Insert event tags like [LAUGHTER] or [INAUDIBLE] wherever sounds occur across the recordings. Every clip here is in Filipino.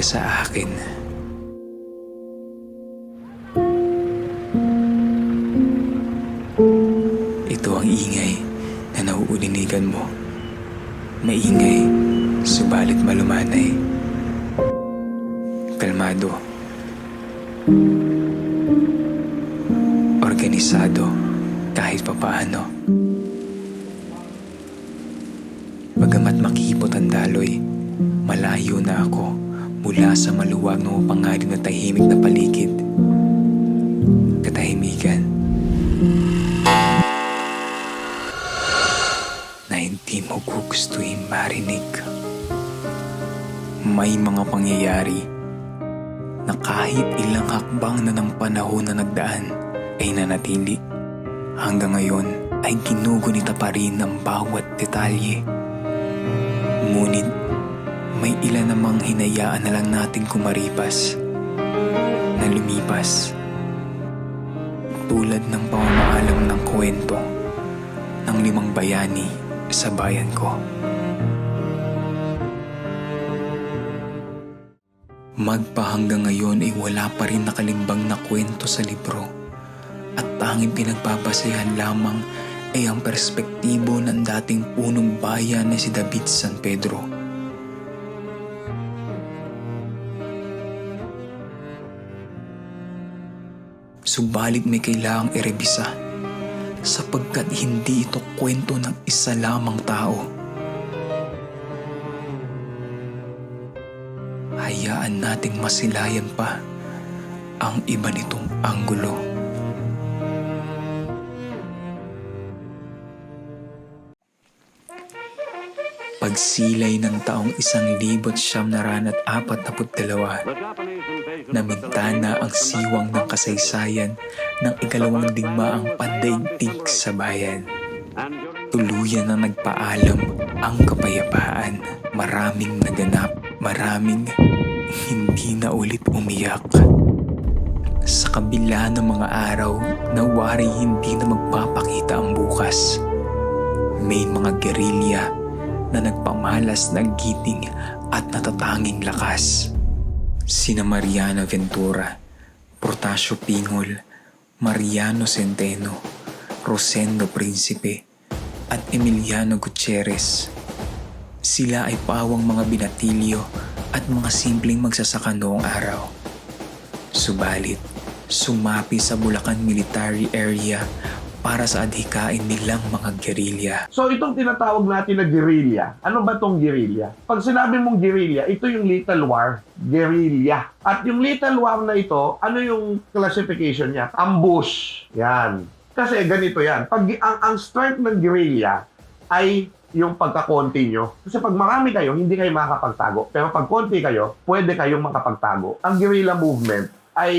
ka sa akin. Ito ang ingay na nauulinigan mo. Maingay, subalit malumanay. Kalmado. Organisado kahit papaano. Bagamat makipot ang daloy, malayo na ako mula sa maluwag na pangalim na tahimik na paligid. Katahimikan. Na hindi mo gugustuhin marinig. May mga pangyayari na kahit ilang hakbang na ng panahon na nagdaan ay nanatili. Hanggang ngayon ay ginugunita pa rin ng bawat detalye. Ngunit may ilan namang hinayaan na lang natin kumaripas na lumipas. Tulad ng pamamaalam ng kwento ng limang bayani sa bayan ko. Magpa hanggang ngayon ay wala pa rin nakalimbang na kwento sa libro at tanging pinagpapasayan lamang ay ang perspektibo ng dating punong bayan na si David San Pedro. Subalit may kailangang irebisa sapagkat hindi ito kwento ng isa lamang tao. Hayaan nating masilayan pa ang iba nitong anggulo. Pagsilay ng taong isang libot siyam na ranat apat na dalawa, namintana ang siwang ng kasaysayan ng ikalawang digmaang pandaigdig sa bayan. Tuluyan na nagpaalam ang kapayapaan. Maraming naganap, maraming hindi na ulit umiyak. Sa kabila ng mga araw na wari hindi na magpapakita ang bukas, may mga gerilya na nagpamalas ng giting at natatanging lakas. Sina Mariana Ventura, Portasio Pingol, Mariano Centeno, Rosendo Principe, at Emiliano Gutierrez. Sila ay pawang mga binatilyo at mga simpleng magsasaka noong araw. Subalit, sumapi sa Bulacan Military Area para sa adhikain nilang mga gerilya. So itong tinatawag natin na guerrilla, ano ba tong guerrilla? Pag sinabi mong guerrilla, ito yung lethal war, guerrilla. At yung lethal war na ito, ano yung classification niya? Ambush. Yan. Kasi ganito yan. Pag ang, ang strength ng guerrilla ay yung pagkakonti nyo. Kasi pag marami kayo, hindi kayo makakapagtago. Pero pag konti kayo, pwede kayong makapagtago. Ang guerrilla movement ay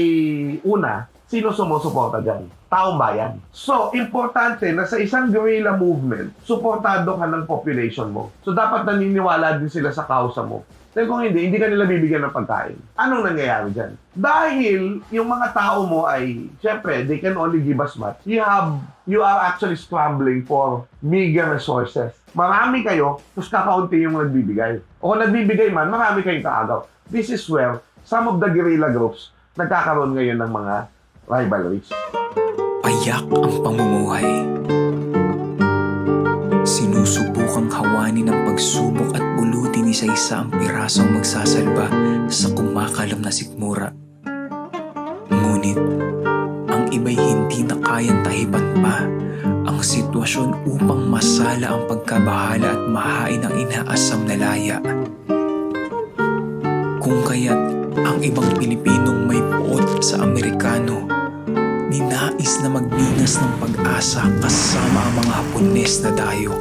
una, sino sumusuporta dyan? Taong bayan. So, importante na sa isang guerrilla movement, suportado ka ng population mo. So, dapat naniniwala din sila sa kausa mo. Dahil kung hindi, hindi ka nila bibigyan ng pagkain. Anong nangyayari dyan? Dahil yung mga tao mo ay, syempre, they can only give us much. You have, you are actually scrambling for meager resources. Marami kayo, tapos kakaunti yung nagbibigay. O kung nagbibigay man, marami kayong kaagaw. This is where some of the guerrilla groups nagkakaroon ngayon ng mga rivalries. Payak ang pamumuhay. Sinusubukang hawani ng pagsubok at bulutin isa-isa ang pirasong magsasalba sa kumakalam na sikmura. Ngunit, ang iba'y hindi na kayang tahipan pa ang sitwasyon upang masala ang pagkabahala at mahain ang inaasam na laya. Kung kaya't ang ibang Pilipinong may puot sa Amerikano na magbinas ng pag-asa kasama ang mga Hapones na dayo.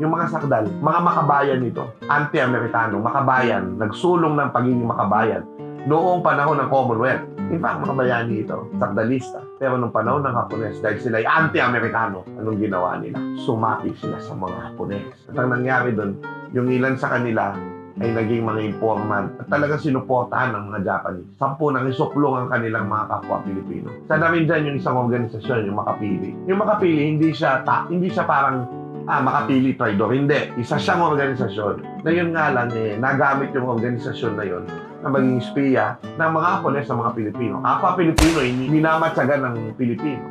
Yung mga sakdal, mga makabayan nito, anti-Amerikano, makabayan, nagsulong ng pagiging makabayan noong panahon ng Commonwealth. In fact, makabayani ito, sakdalista. Pero nung panahon ng Hapones, dahil sila ay anti-Amerikano, anong ginawa nila? Sumapi sila sa mga Hapones. At ang nangyari doon, yung ilan sa kanila ay naging mga informant at talagang sinuportahan ng mga Japanese. Sampu nang isuplong ang kanilang mga kapwa Pilipino. Sa namin dyan yung isang organisasyon, yung Makapili. Yung Makapili, hindi siya, ta- hindi siya parang ah, Makapili Traidor. Hindi. Isa siyang organisasyon na yun nga lang, eh, nagamit yung organisasyon na yun na maging espiya ng mga Hapones sa mga Pilipino. Kapwa Pilipino, minamatsagan ng Pilipino.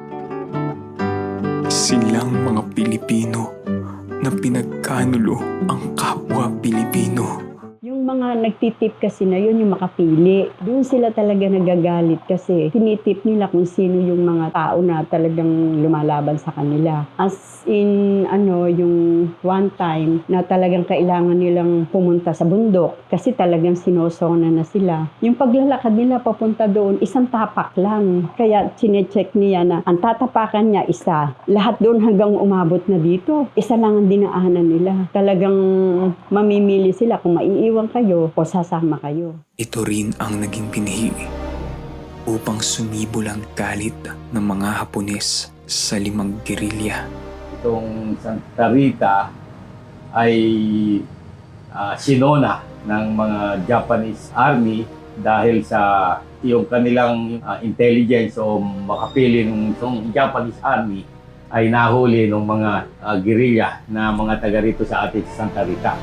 Silang mga Pilipino na pinagkanulo ang kapwa Pilipino. Mga nagtitip kasi na yun, yung makapili. Doon sila talaga nagagalit kasi tinitip nila kung sino yung mga tao na talagang lumalaban sa kanila. As in, ano, yung one time na talagang kailangan nilang pumunta sa bundok kasi talagang sinosona na sila. Yung paglalakad nila papunta doon, isang tapak lang. Kaya chinecheck niya na ang tatapakan niya isa. Lahat doon hanggang umabot na dito. Isa lang ang dinaanan nila. Talagang mamimili sila kung maiiwan kayo o sasama kayo. Ito rin ang naging pinhi upang sumibol ang galit ng mga Hapones sa limang gerilya. itong Santa Rita ay ah, sinona ng mga Japanese Army dahil sa yung kanilang ah, intelligence o makapili ng itong Japanese Army ay nahuli ng mga ah, guerrilla na mga taga rito sa atin sa Santa Rita.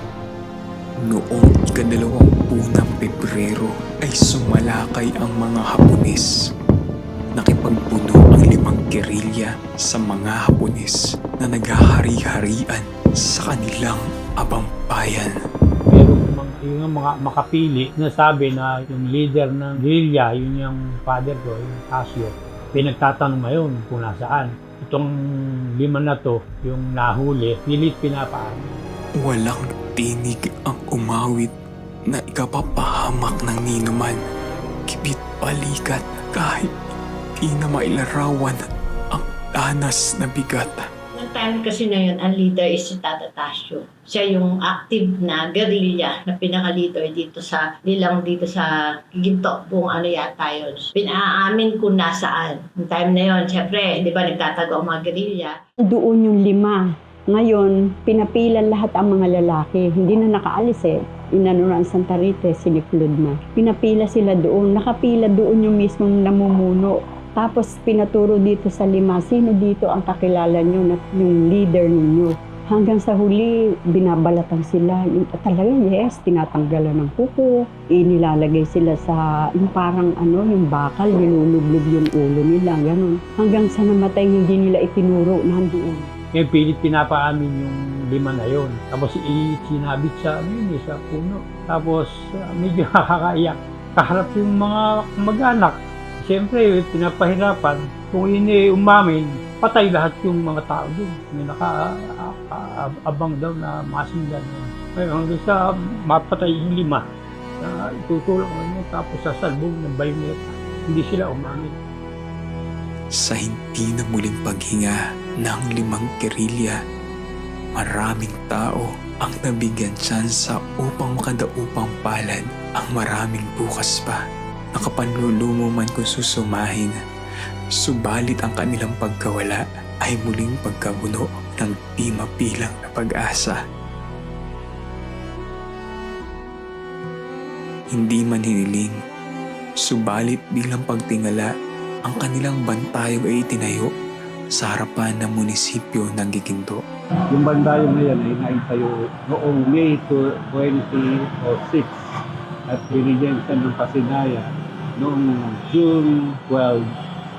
Noong ikadalawampung Pebrero ay sumalakay ang mga Hapones. Nakipagpuno ang limang gerilya sa mga Hapones na naghahari-harian sa kanilang abang bayan. merong mga, yung mga makapili na sabi na yung leader ng guerrilla, yun yung father ko, yung Casio, pinagtatanong ngayon kung nasaan. Itong lima na to, yung nahuli, pilit pinapaano. Walang tinig ang umawit na ikapapahamak ng ninuman. Kibit balikat kahit di na mailarawan ang tanas na bigat. Noong time kasi na yun, ang leader is si Tata Tasio. Siya yung active na guerrilla na pinaka-leader dito sa, nilang dito sa Ginto, buong ano yata yun. Pinaamin kung nasaan. Noong time na yun, syempre, di ba nagtatago ang mga guerrilla. Doon yung lima. Ngayon, pinapilan lahat ang mga lalaki. Hindi na nakaalis eh. Inano na ang Santa Rita, siniklod na. Pinapila sila doon. Nakapila doon yung mismong namumuno. Tapos pinaturo dito sa lima, sino dito ang kakilala nyo na yung leader ninyo. Hanggang sa huli, binabalatan sila. Talaga, yes, tinatanggalan ng kuko. Inilalagay sila sa, yung parang ano, yung bakal, nilulublog yung ulo nila, ganun. Hanggang sa namatay, hindi nila itinuro, nandoon. Ngayon pilit pinapaamin yung lima na yon. Tapos sinabit sa, ano yun, eh, sa puno. Tapos ah, medyo [LAUGHS] nakakaiyak. Kaharap yung mga mag-anak. Siyempre, pinapahirapan. Kung ini umamin, patay lahat yung mga tao doon. May naka-abang daw na masindan. Ngayon, hanggang sa mapatay yung lima, na itutulong mo tapos sasalbong ng bayoneta. Hindi sila umamin. Sa hindi na muling paghinga ng limang gerilya, maraming tao ang nabigyan tsansa upang makadaupang palad ang maraming bukas pa. Nakapanlulumo man kung susumahin, subalit ang kanilang pagkawala ay muling pagkabuno ng di mapilang na pag-asa. Hindi man hiniling, subalit bilang pagtingala ang kanilang bantayog ay itinayo sa harapan ng munisipyo ng Giginto. Yung bandayong na yan ay naitayo noong May 2006 at binigyan ng pasinaya noong June 12,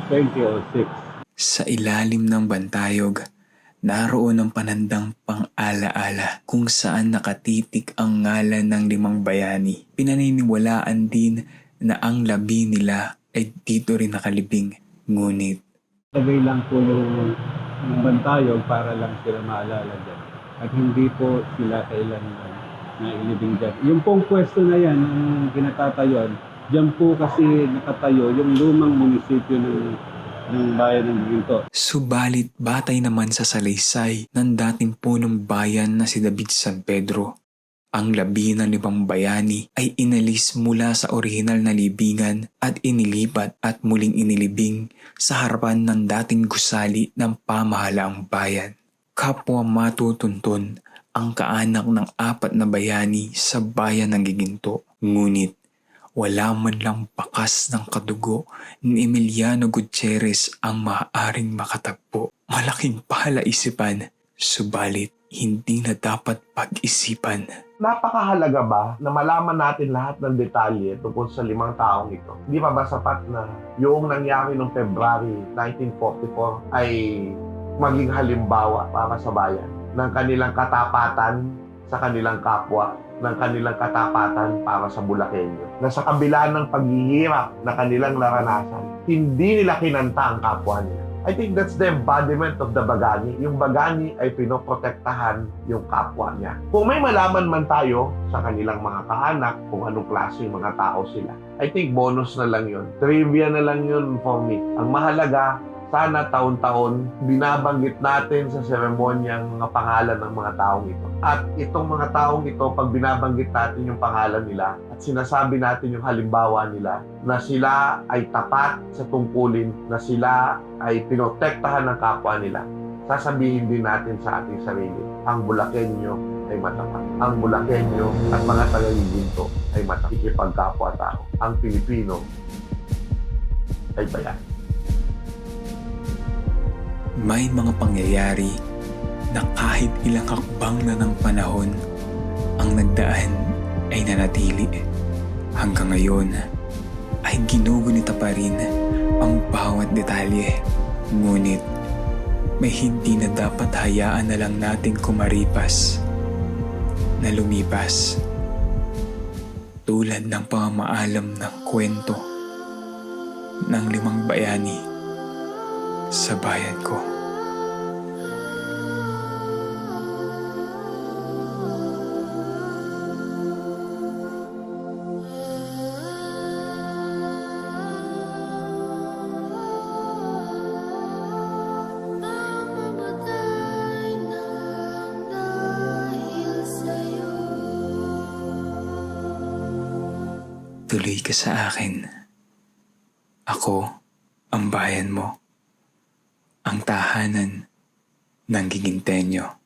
2006. Sa ilalim ng bantayog, naroon ang panandang pang-alaala kung saan nakatitik ang ngalan ng limang bayani. Pinaniniwalaan din na ang labi nila ay dito rin nakalibing. Ngunit Lagay lang po yung, yung bantayog para lang sila maalala dyan. At hindi po sila kailan na, ilibing dyan. Yung pong pwesto na yan, ang kinatatayuan, dyan po kasi nakatayo yung lumang munisipyo ng, ng bayan ng Ginto. Subalit batay naman sa salaysay ng dating punong bayan na si David San Pedro. Ang labi ng limang bayani ay inalis mula sa orihinal na libingan at inilipat at muling inilibing sa harapan ng dating gusali ng pamahalaang bayan. Kapwa matutuntun ang kaanak ng apat na bayani sa bayan ng Giginto. Ngunit wala man lang bakas ng kadugo ni Emiliano Gutierrez ang maaaring makatagpo. Malaking palaisipan, subalit hindi na dapat pag-isipan. Napakahalaga ba na malaman natin lahat ng detalye tungkol sa limang taong ito? Di ba ba sapat na yung nangyari noong February 1944 ay maging halimbawa para sa bayan ng kanilang katapatan sa kanilang kapwa, ng kanilang katapatan para sa Bulakenyo. Na sa kabila ng paghihirap na kanilang naranasan, hindi nila kinanta ang kapwa nila. I think that's the embodiment of the Bagani. Yung Bagani ay pinoprotektahan yung kapwa niya. Kung may malaman man tayo sa kanilang mga kaanak, kung anong klaseng mga tao sila, I think bonus na lang yun. Trivia na lang yun for me. Ang mahalaga, sana taon-taon binabanggit natin sa seremonya ang mga pangalan ng mga taong ito. At itong mga taong ito, pag binabanggit natin yung pangalan nila at sinasabi natin yung halimbawa nila na sila ay tapat sa tungkulin, na sila ay pinotektahan ng kapwa nila, sasabihin din natin sa ating sarili, ang Bulakenyo ay matapat. Ang Bulakenyo at mga tagagiginto ay matapat. Ikipagkapwa-tao. Ang Pilipino ay bayan. May mga pangyayari na kahit ilang hakbang na ng panahon, ang nagdaan ay nanatili. Hanggang ngayon ay ginugunita pa rin ang bawat detalye. Ngunit may hindi na dapat hayaan na lang natin kumaripas na lumipas. Tulad ng pamamaalam ng kwento ng limang bayani sa bayan ko. Tuloy ka sa akin. Ako ang bayan mo. Tahanan ng gigintenyo.